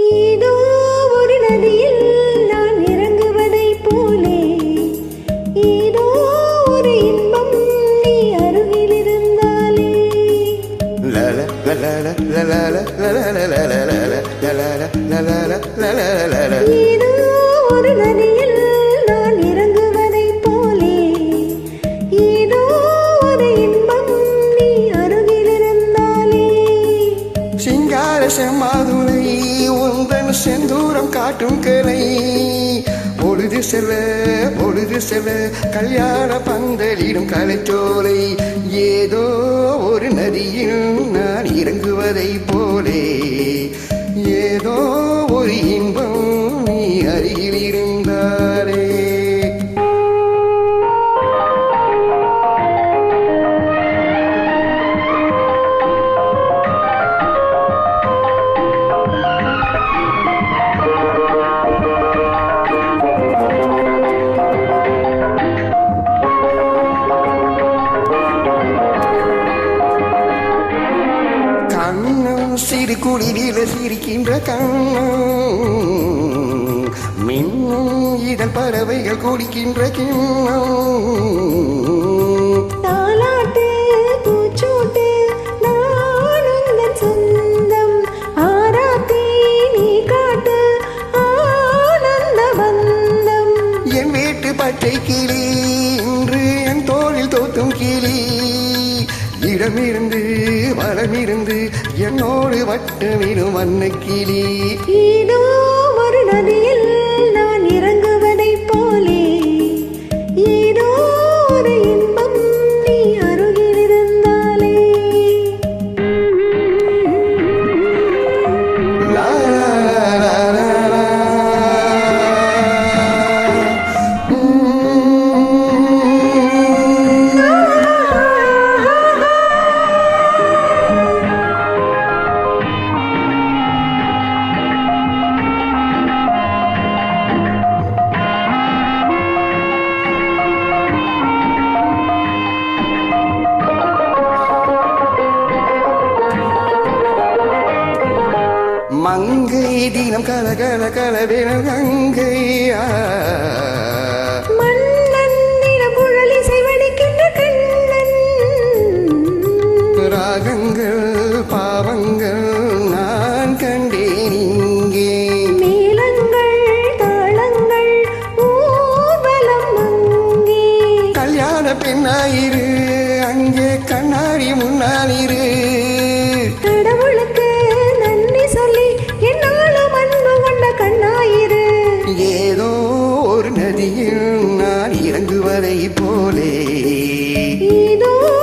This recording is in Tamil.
ஏதோ ஒரு நதியில் நான் இறங்குவதைப் போலே ஏதோ ஒரு இன்பம் நீ அருகில் இருந்தாலே ஏதோ ஒரு செந்தூரம் காட்டும் கிளை. பொழுது செல்ல பொழுது செல்ல கல்யாண பந்தலிடும் கலைச்சோலை. ஏதோ ஒரு நதியில் நான் இறங்குவதை போ சிறு குளிரில சிரிக்கின்ற கண்ணம். மின்னும் இதழ் பறவைகள் குடிக்கின்ற கிண்ணம். தாலாட்டு பூச்சூட்டு பச்சை கிளி இன்று என் தோளில் தோத்தும் கிளி. இடமிருந்து வளமிருந்து என்னோடு வட்டமிடும் வண்ண தினம் கல கல கலவென கங்கையா. ராகங்கள் பாவங்கள் நான் கண்டேன் இங்கே. மேளங்கள் தாளங்கள் ஊர்வலம் அங்கே. கல்யாண பெண்ணாயிரு அங்கே கண்ணாடி முன்னாலிரு. பறவை போலே. இதோ